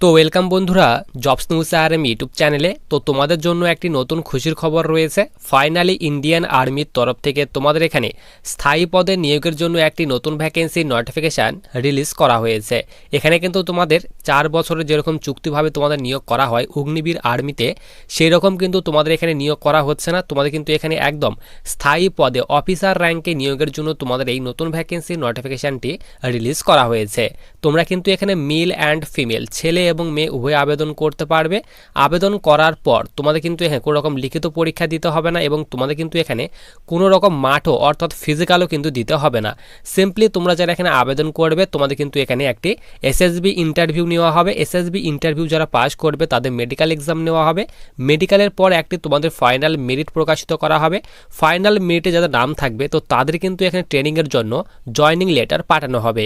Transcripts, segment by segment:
তো ওয়েলকাম বন্ধুরা, jobs news R M YouTube চ্যানেলে। তো তোমাদের জন্য একটি নতুন খুশির খবর রয়েছে। ফাইনালি ইন্ডিয়ান আর্মির তরফ থেকে তোমাদের এখানে স্থায়ী পদে নিয়োগের জন্য একটি নতুন ভ্যাকেন্সি নোটিফিকেশান রিলিজ করা হয়েছে। এখানে কিন্তু তোমাদের চার বছরের যেরকম চুক্তিভাবে তোমাদের নিয়োগ করা হয় অগ্নিবীর আর্মিতে সেই রকম কিন্তু তোমাদের এখানে নিয়োগ করা হচ্ছে না। তোমাদের কিন্তু এখানে একদম স্থায়ী পদে অফিসার র্যাঙ্কে নিয়োগের জন্য তোমাদের এই নতুন ভ্যাকেন্সি নোটিফিকেশানটি রিলিজ করা হয়েছে। তোমরা কিন্তু এখানে মেল অ্যান্ড ফিমেল, ছেলে এবং মেয়ে উভয় আবেদন করতে পারবে। আবেদন করার পর তোমাদের কিন্তু এখানে কোনো রকম লিখিত পরীক্ষা দিতে হবে না এবং তোমাদের কিন্তু এখানে কোনো রকম মাঠও অর্থাৎ ফিজিক্যালও কিন্তু দিতে হবে না। সিম্পলি তোমরা যারা এখানে আবেদন করবে, তোমাদের কিন্তু এখানে একটি এসএসবি ইন্টারভিউ নেওয়া হবে। এসএসবি ইন্টারভিউ যারা পাস করবে, তাদের মেডিকেল এক্সাম নেওয়া হবে। মেডিকেলের পর একটি তোমাদের ফাইনাল মেরিট প্রকাশিত করা হবে। ফাইনাল মেরিটে যাদের নাম থাকবে, তো তাদের কিন্তু এখানে ট্রেনিংয়ের জন্য জয়নিং লেটার পাঠানো হবে।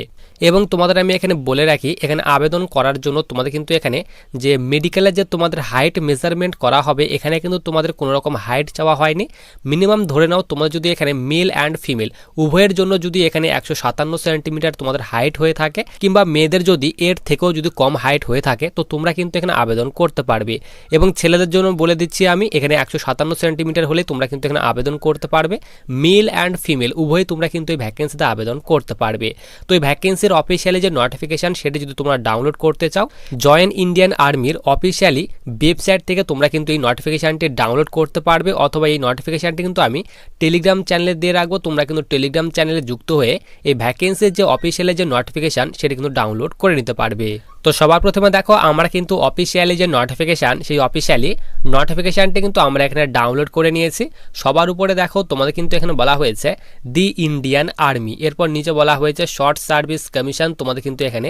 এবং তোমাদের আমি এখানে বলে রাখি, এখানে আবেদন করার জন্য তোমাদের কিন্তু এখানে যে মেডিকেলে যে তোমাদের হাইট মেজারমেন্ট করা হবে, এখানে কিন্তু তোমাদের কোনো রকম হাইট চাওয়া হয়নি। মিনিমাম ধরে নাও তোমাদের যদি এখানে মেল অ্যান্ড ফিমেল উভয়ের জন্য যদি এখানে একশো সাতান্ন সেন্টিমিটার তোমাদের হাইট হয়ে থাকে, কিংবা মেয়েদের যদি এর থেকেও যদি কম হাইট হয়ে থাকে, তো তোমরা কিন্তু এখানে আবেদন করতে পারবে। এবং ছেলেদের জন্য বলে দিচ্ছি আমি, এখানে একশো সাতান্ন সেন্টিমিটার হলে তোমরা কিন্তু এখানে আবেদন করতে পারবে। মেল অ্যান্ড ফিমেল উভয় তোমরা কিন্তু এই ভ্যাকেন্সিতে আবেদন করতে পারবে। তো এই ভ্যাকেন্সির অফিসিয়ালি যে নোটিফিকেশান সেটি যদি তোমরা ডাউনলোড করতে চাও জয়েন ইন্ডিয়ান আর্মির অফিসিয়ালি ওয়েবসাইট থেকে তোমরা কিন্তু এই নোটিফিকেশানটি ডাউনলোড করতে পারবে অথবা এই নোটিফিকেশানটি কিন্তু আমি টেলিগ্রাম চ্যানেলে দিয়ে রাখব। তোমরা কিন্তু টেলিগ্রাম চ্যানেলে যুক্ত হয়ে এই ভ্যাকেন্সির যে অফিসিয়ালি যে নোটিফিকেশান সেটি কিন্তু ডাউনলোড করে নিতে পারবে। তো সবার প্রথমে দেখো, আমরা কিন্তু অফিসিয়ালি যে নোটিফিকেশান সেই অফিসিয়ালি নোটিফিকেশানটি কিন্তু আমরা এখানে ডাউনলোড করে নিয়েছি। সবার উপরে দেখো, তোমাদের কিন্তু এখানে বলা হয়েছে দি ইন্ডিয়ান আর্মি এরপর নিচে বলা হয়েছে শর্ট সার্ভিস কমিশন তোমাদের কিন্তু এখানে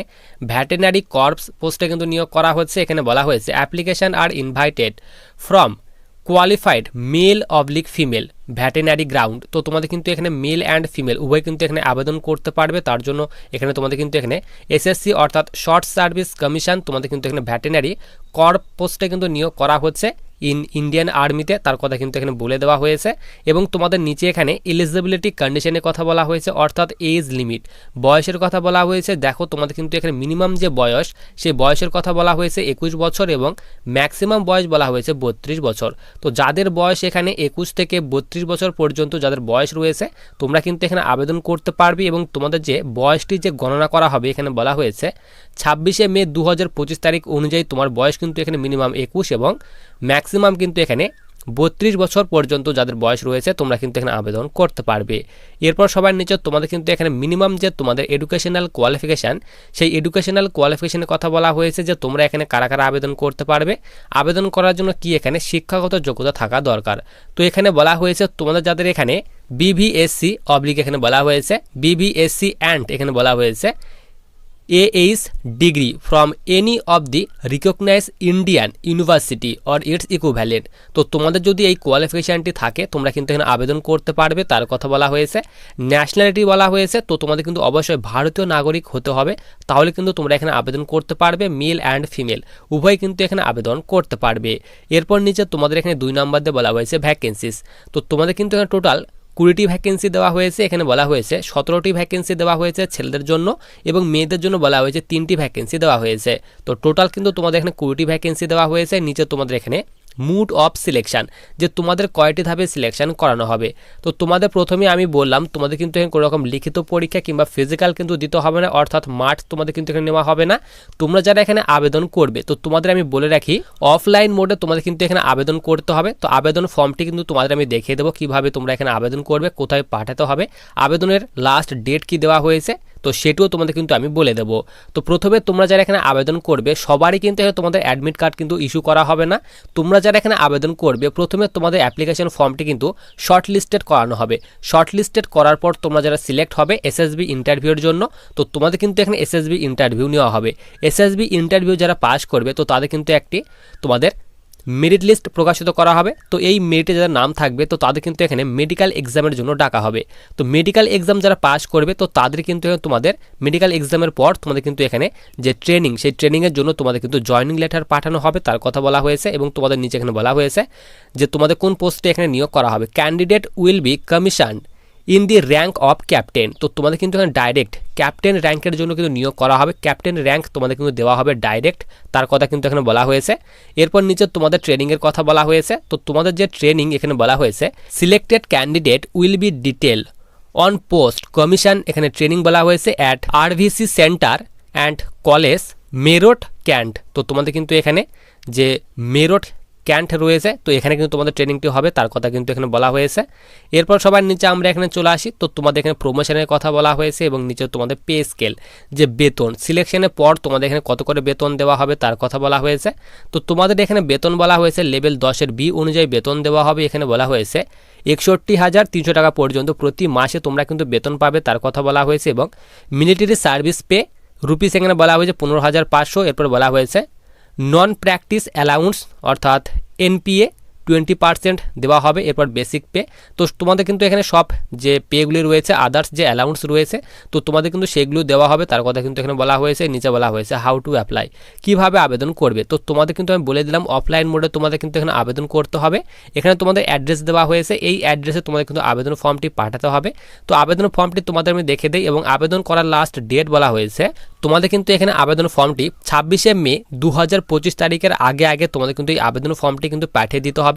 ভ্যাটেনারি কর্পস পোস্টে কিন্তু নিয়োগ করা হচ্ছে। এখানে বলা হয়েছে application are invited from qualified male oblique female veterinary ground তো তোমাদের কিন্তু এখানে মেল অ্যান্ড ফিমেল উভয় কিন্তু এখানে আবেদন করতে পারবে। তার জন্য এখানে তোমাদের কিন্তু এখানে এসএসসি অর্থাৎ শর্ট সার্ভিস কমিশন তোমাদের কিন্তু এখানে ভ্যাটেনারি কর পোস্টে কিন্তু নিয়োগ করা হচ্ছে। ইন ইন্ডিয়ান আর্মিতে তার কথা কিন্তু এখানে বলে দেওয়া হয়েছে। এবং তোমাদের নিচে এখানে এলিজিবিলিটি কন্ডিশনের কথা বলা হয়েছে, অর্থাৎ এজ লিমিট বয়সের কথা বলা হয়েছে, দেখো তোমাদের কিন্তু এখানে মিনিমাম যে বয়স, সেই বয়সের কথা বলা হয়েছে একুশ বছর এবং ম্যাক্সিমাম বয়স বলা হয়েছে বত্রিশ বছর। তো যাদের বয়স এখানে একুশ থেকে বত্রিশ বছর পর্যন্ত যাদের বয়স রয়েছে, তোমরা কিন্তু এখানে আবেদন করতে পারবে এবং তোমাদের যে বয়সটি যে গণনা করা হবে, এখানে বলা হয়েছে, ছাব্বিশে মে দু হাজার পঁচিশ তারিখ অনুযায়ী তোমার বয়স কিন্তু এখানে মিনিমাম একুশ এবং ম্যাক্সিমাম কিন্তু এখানে বত্রিশ বছর পর্যন্ত যাদের বয়স রয়েছে, তোমরা কিন্তু এখানে আবেদন করতে পারবে। এরপর সবার নিচে তোমাদের কিন্তু এখানে মিনিমাম যে তোমাদের এডুকেশনাল কোয়ালিফিকেশান সেই এডুকেশনাল কোয়ালিফিকেশানের কথা বলা হয়েছে যে তোমরা এখানে কারা কারা আবেদন করতে পারবে। আবেদন করার জন্য কি এখানে শিক্ষাগত যোগ্যতা থাকা দরকার? তো এখানে বলা হয়েছে তোমাদের যাদের এখানে বিভিএসসি অবলিক এখানে বলা হয়েছে বিভিএসসি অ্যান্ড এখানে বলা হয়েছে। H degree from any of the recognise Indian university or its equivalent তো তোমাদের যদি এই কোয়ালিফিকেশানটি থাকে, তোমরা কিন্তু এখানে আবেদন করতে পারবে। তার কথা বলা হয়েছে ন্যাশনালিটি বলা হয়েছে। তো তোমাদের কিন্তু অবশ্যই ভারতীয় নাগরিক হতে হবে। তাহলে কিন্তু তোমরা এখানে আবেদন করতে পারবে মেল অ্যান্ড ফিমেল উভয় কিন্তু এখানে আবেদন করতে পারবে। এরপর নিচে তোমাদের এখানে দুই নম্বর দিয়ে বলা হয়েছে ভ্যাকেন্সিস তো তোমাদের কিন্তু এখানে টোটাল কুড়িটি ভ্যাকেন্সি দেওয়া হয়েছে, এখানে বলা হয়েছে সতেরোটি ভ্যাকেন্সি দেওয়া হয়েছে ছেলেদের জন্য এবং মেয়েদের জন্য বলা হয়েছে তিনটি ভ্যাকেন্সি দেওয়া হয়েছে। তো টোটাল কিন্তু তোমাদের এখানে কুড়িটি ভ্যাকেন্সি দেওয়া হয়েছে, নিচে তোমাদের এখানে মুড অফ সিলেকশান যে তোমাদের কয়টি ধাপে সিলেকশন করানো হবে। তো তোমাদের প্রথমে আমি বললাম, তোমাদের কিন্তু এখানে কোনো রকম লিখিত পরীক্ষা কিংবা ফিজিক্যাল কিন্তু দিতে হবে না, অর্থাৎ মাঠ তোমাদের কিন্তু এখানে নেওয়া হবে না। তোমরা যারা এখানে আবেদন করবে, তো তোমাদের আমি বলে রাখি অফলাইন মোডে তোমাদের কিন্তু এখানে আবেদন করতে হবে। তো আবেদন ফর্মটি কিন্তু তোমাদের আমি দেখিয়ে দেবো কীভাবে তোমরা এখানে আবেদন করবে, কোথায় পাঠাতে হবে। আবেদনের লাস্ট ডেট কি দেওয়া হয়েছে তো সেটিও তোমাদের কিন্তু আমি বলে দেবো। তো প্রথমে তোমরা যারা এখানে আবেদন করবে, সবারই কিন্তু তোমাদের অ্যাডমিট কার্ড কিন্তু ইস্যু করা হবে না। তোমরা যারা এখানে আবেদন করবে, প্রথমে তোমাদের অ্যাপ্লিকেশন ফর্মটি কিন্তু শর্ট লিস্টেড করানো হবে। শর্ট লিস্টেড করার পর তোমরা যারা সিলেক্ট হবে এসএসবি ইন্টারভিউর জন্য, তো তোমাদের কিন্তু এখানে এসএসবি ইন্টারভিউ নেওয়া হবে। এসএসবি ইন্টারভিউ যারা পাস করবে, তো তাদের কিন্তু একটি তোমাদের মেরিট লিস্ট প্রকাশিত করা হবে। তো এই মেরিটে যাদের নাম থাকবে, তো তাদের কিন্তু এখানে মেডিকেল এক্সামের জন্য ডাকা হবে। তো মেডিকেল এক্সাম যারা পাস করবে, তো তাদের কিন্তু তোমাদের মেডিকেল এক্সামের পর তোমাদের কিন্তু এখানে যে ট্রেনিং সেই ট্রেনিংয়ের জন্য তোমাদের কিন্তু জয়নিং লেটার পাঠানো হবে, তার কথা বলা হয়েছে এবং তোমাদের নিচে এখানে বলা হয়েছে যে তোমাদের কোন পোস্টে এখানে নিয়োগ করা হবে। Candidate will be commission in the rank of captain. তো তোমাদের কিন্তু এখানে ডাইরেক্ট ক্যাপ্টেন র্যাঙ্কের জন্য কিন্তু নিয়োগ করা হবে। ক্যাপ্টেন র্যাঙ্ক তোমাদের কিন্তু দেওয়া হবে ডাইরেক্ট। তার কথা কিন্তু এখানে বলা হয়েছে। এরপর নিচে তোমাদের ট্রেনিংয়ের কথা বলা হয়েছে। তো তোমাদের যে ট্রেনিং এখানে বলা হয়েছে, selected candidate will be detail on post. Commission এখানে ট্রেনিং বলা হয়েছে at RVC centre and college Meerut cantt. তো তোমাদের কিন্তু এখানে যে মেরঠ ক্যান্ট রয়েছে, তো এখানে কিন্তু তোমাদের ট্রেনিংটি হবে, তার কথা কিন্তু এখানে বলা হয়েছে। এরপর সবার নিচে আমরা এখানে চলে আসি, তো তোমাদের এখানে প্রমোশনের কথা বলা হয়েছে এবং নিচে তোমাদের পে স্কেল যে বেতন। সিলেকশনের পর তোমাদের এখানে কত করে বেতন দেওয়া হবে, তার কথা বলা হয়েছে। তো তোমাদের এখানে বেতন বলা হয়েছে লেভেল দশের বি অনুযায়ী বেতন দেওয়া হবে, এখানে বলা হয়েছে। একষট্টি হাজার তিনশো টাকা পর্যন্ত প্রতি মাসে তোমরা কিন্তু বেতন পাবে, তার কথা বলা হয়েছে এবং মিলিটারি সার্ভিস পে রুপিস এখানে বলা হয়েছে পনেরো হাজার পাঁচশো, এরপর বলা হয়েছে। নন প্র্যাকটিস অ্যালাউন্স অর্থাৎ এনপিএ টোয়েন্টি পার্সেন্ট দেওয়া হবে, এরপর বেসিক পে তো তোমাদের কিন্তু এখানে সব যে পেগুলি রয়েছে আদার্স যে অ্যালাউন্স রয়েছে, তো তোমাদের কিন্তু সেগুলো দেওয়া হবে। তার কথা কিন্তু এখানে বলা হয়েছে, নিচে বলা হয়েছে হাউ টু অ্যাপ্লাই কীভাবে আবেদন করবে। তো তোমাদের কিন্তু আমি বলে দিলাম অফলাইন মোডে তোমাদের কিন্তু এখানে আবেদন করতে হবে। এখানে তোমাদের অ্যাড্রেস দেওয়া হয়েছে, এই অ্যাড্রেসে তোমাদের কিন্তু আবেদন ফর্মটি পাঠাতে হবে। তো আবেদন ফর্মটি তোমাদের আমি দেখে দিই এবং আবেদন করার লাস্ট ডেট বলা হয়েছে। তোমাদের কিন্তু এখানে আবেদন ফর্মটি ছাব্বিশে মে দু হাজার পঁচিশ তারিখের আগে আগে তোমাদের কিন্তু এই আবেদন ফর্মটি কিন্তু পাঠিয়ে দিতে হবে।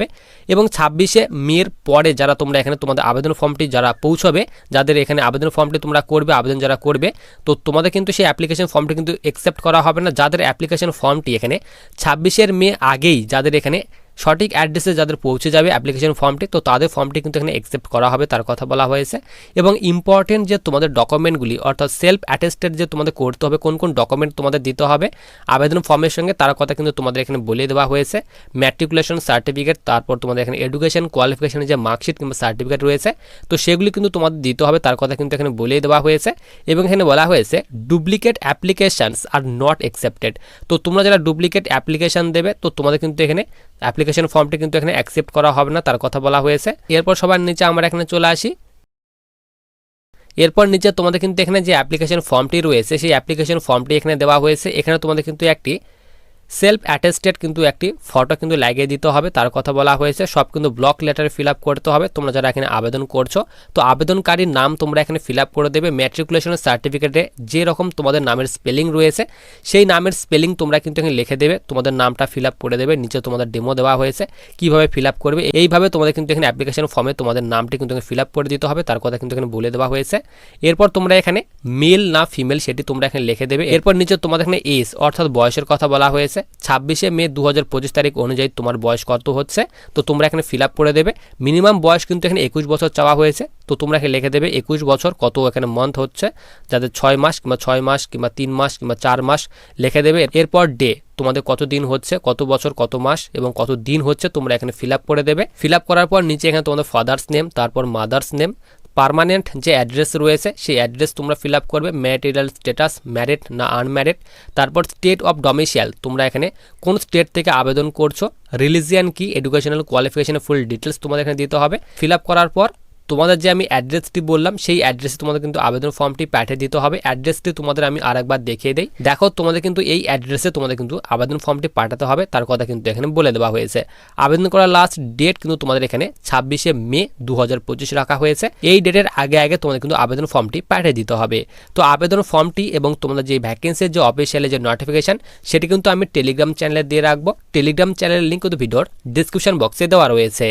এবং ছাব্বিশে মের পরে যারা তোমরা এখানে তোমাদের আবেদন ফর্মটি যারা পৌঁছবে, যাদের এখানে আবেদন ফর্মটি তোমরা করবে, আবেদন যারা করবে, তো তোমাদের কিন্তু সেই অ্যাপ্লিকেশন ফর্মটি কিন্তু অ্যাকসেপ্ট করা হবে না। যাদের অ্যাপ্লিকেশন ফর্মটি এখানে ছাব্বিশের মে আগেই, যাদের এখানে সঠিক অ্যাড্রেসে যাদের পৌঁছে যাবে অ্যাপ্লিকেশন ফর্মটি তো তাদের ফর্মটি কিন্তু এখানে অ্যাকসেপ্ট করা হবে, তার কথা বলা হয়েছে। এবং ইম্পর্টেন্ট যে তোমাদের ডকুমেন্টগুলি অর্থাৎ সেলফ অ্যাটেস্টেড যে তোমাদের করতে হবে, কোন কোন ডকুমেন্ট তোমাদের দিতে হবে, আবেদন ফর্মের সঙ্গে তার কথা কিন্তু তোমাদের এখানে বলে দেওয়া হয়েছে। ম্যাট্রিকুলেশন সার্টিফিকেট তারপর তোমাদের এখানে এডুকেশন কোয়ালিফিকেশনের যে মার্কশিট কিংবা সার্টিফিকেট রয়েছে, তো সেগুলি কিন্তু তোমাদের দিতে হবে, তার কথা কিন্তু এখানে বলে দেওয়া হয়েছে। এবং এখানে বলা হয়েছে duplicate applications are not accepted তো তোমরা যারা ডুপ্লিকেট অ্যাপ্লিকেশান দেবে, তো তোমাদের কিন্তু এখানে অ্যাপ্লিকেশন ফর্মটি কিন্তু এখানে অ্যাকসেপ্ট করা হবে না, তার কথা বলা হয়েছে। এরপর সবার নিচে আমরা এখানে চলে আসি। এরপর নিচে তোমাদের কিন্তু এখানে যে অ্যাপ্লিকেশন ফর্মটি রয়েছে, সেই অ্যাপ্লিকেশন ফর্মটি এখানে দেওয়া হয়েছে। এখানে তোমাদের কিন্তু একটি সেলফ অ্যাটেস্টেড কিন্তু একটি ফটো কিন্তু লাগিয়ে দিতে হবে। তার কথা বলা হয়েছে, সব কিন্তু ব্লক লেটারে ফিল আপ করতে হবে। তোমরা যারা এখানে আবেদন করছ, তো আবেদনকারীর নাম তোমরা এখানে ফিল আপ করে দেবে। ম্যাট্রিকুলেশনের সার্টিফিকেটে যে রকম তোমাদের নামের স্পেলিং রয়েছে, সেই নামের স্পেলিং তোমরা কিন্তু এখানে লিখে দেবে। তোমাদের নামটা ফিল আপ করে দেবে। নিচে তোমাদের ডেমো দেওয়া হয়েছে, কীভাবে ফিল আপ করবে। এইভাবে তোমাদের কিন্তু এখানে অ্যাপ্লিকেশন ফর্মে তোমাদের নামটি কিন্তু ফিল আপ করে দিতে হবে। তার কথা কিন্তু এখানে বলে দেওয়া হয়েছে। এরপর তোমরা এখানে মেল না ফিমেল সেটি তোমরা এখানে লিখে দেবে। এরপর নিচে তোমাদের এখানে এজ অর্থাৎ বয়সের কথা বলা হয়েছে। ছাব্বিশে মে দু হাজার পঁচিশ তারিখ অনুযায়ী তোমার বয়স কত হচ্ছে? তো তোমরা এখানে ফিল করে দেবে। মিনিমাম বয়স কিন্তু এখানে একুশ বছর চাওয়া হয়েছে। তো তোমরা এখানে লিখে দেবে একুশ বছর কত এখানে মান্থ হচ্ছে। যাদের ছয় মাস কিংবা ছয় মাস কিংবা তিন মাস কিংবা চার মাস লিখে দেবে। এরপর ডে তোমাদের কত দিন হচ্ছে, কত বছর, কত মাস এবং কত দিন হচ্ছে, তোমরা এখানে ফিল করে দেবে। ফিল করার পর নিচে এখানে তোমাদের ফাদার্স নেম তারপর মাদার্স নেম পারমানেন্ট যে অ্যাড্রেস রয়েছে, সেই অ্যাড্রেস তোমরা ফিল আপ করবে ম্যাটেরিয়াল স্ট্যাটাস ম্যারিড না আনম্যারিড তারপর স্টেট অফ ডোমিসিয়াল তোমরা এখানে কোন স্টেট থেকে আবেদন করছ রিলিজিয়ান কি এডুকেশনাল কোয়ালিফিকেশনের ফুল ডিটেলস তোমাদের এখানে দিতে হবে। ফিল আপ করার পর তোমাদের যে আমি অ্যাড্রেসটি বললাম, সেই অ্যাড্রেসে তোমাদের কিন্তু আবেদন ফর্মটি পাঠিয়ে দিতে হবে। অ্যাড্রেসটি তোমাদের আমি আরেকবার দেখিয়ে দিই। দেখো, তোমাদের কিন্তু এই অ্যাড্রেসে তোমাদের কিন্তু আবেদন ফর্মটি পাঠাতে হবে। তার কথা কিন্তু এখানে বলে দেওয়া হয়েছে। আবেদন করার লাস্ট ডেট কিন্তু তোমাদের এখানে ছাব্বিশে মে দু হাজার পঁচিশ রাখা হয়েছে। এই ডেটের আগে আগে তোমাদের কিন্তু আবেদন ফর্মটি পাঠিয়ে দিতে হবে। তো আবেদন ফর্মটি এবং তোমাদের যে ভ্যাকেন্সির যে অফিসিয়ালি যে নোটিফিকেশন সেটি কিন্তু আমি টেলিগ্রাম চ্যানেলে দিয়ে রাখব। টেলিগ্রাম চ্যানেলের লিঙ্ক কিন্তু ভিডিওর ডিসক্রিপশন বক্সে দেওয়া রয়েছে।